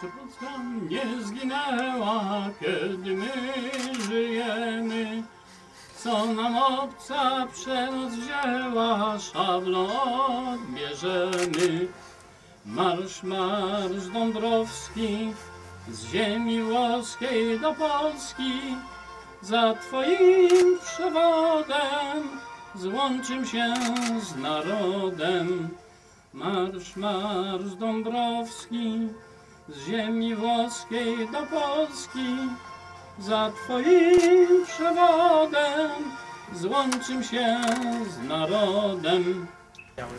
Czy Polska nie zginęła, kiedy my żyjemy? Co nam obca przemoc wzięła, szablą odbierzemy. Marsz, marsz Dąbrowski, z ziemi włoskiej do Polski, za Twoim przewodem złączym się z narodem. Marsz, marsz Dąbrowski, z ziemi włoskiej do Polski, za Twoim przewodem złączym się z narodem.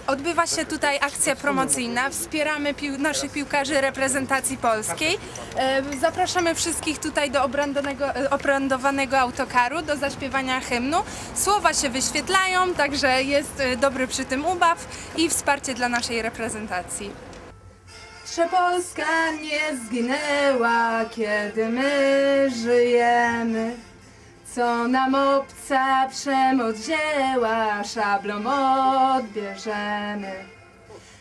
Odbywa się tutaj akcja promocyjna. Wspieramy pił naszych piłkarzy reprezentacji polskiej. E, Zapraszamy wszystkich tutaj do e, obrandowanego autokaru, do zaśpiewania hymnu. Słowa się wyświetlają, także jest e, dobry przy tym ubaw i wsparcie dla naszej reprezentacji. Że Polska nie zginęła, kiedy my żyjemy. Co nam obca przemoc wzięła, szablą odbierzemy.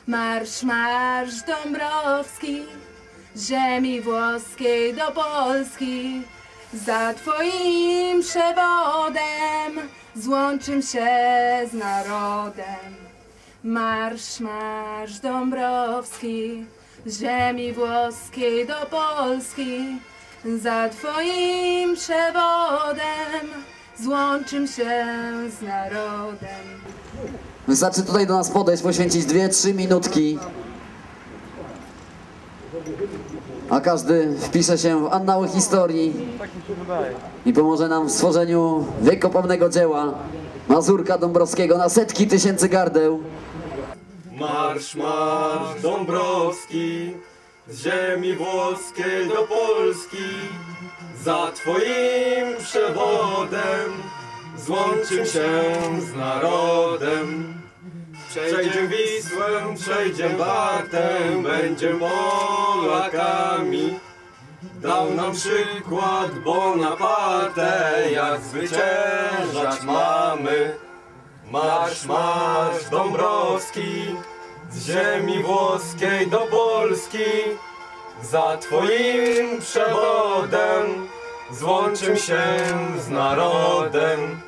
Marsz, marsz Dąbrowski, z ziemi włoskiej do Polski. Za Twoim przewodem złączym się z narodem. Marsz, marsz Dąbrowski, ziemi włoskiej do Polski. Za Twoim przewodem złączym się z narodem. Wystarczy tutaj do nas podejść, poświęcić 2-3 minutki. A każdy wpisze się w annały historii i pomoże nam w stworzeniu wiekopomnego dzieła Mazurka Dąbrowskiego na setki tysięcy gardeł. Marsz, marsz Dąbrowski, z ziemi włoskiej do Polski, za Twoim przewodem złączym się z narodem. Przejdziem Wisłę, przejdziem Wartę, będziem Polakami. Dał nam przykład Bonaparte, jak zwyciężać mamy. Marsz, marsz Dąbrowski, z ziemi włoskiej do Polski, za Twoim przewodem złączym się z narodem.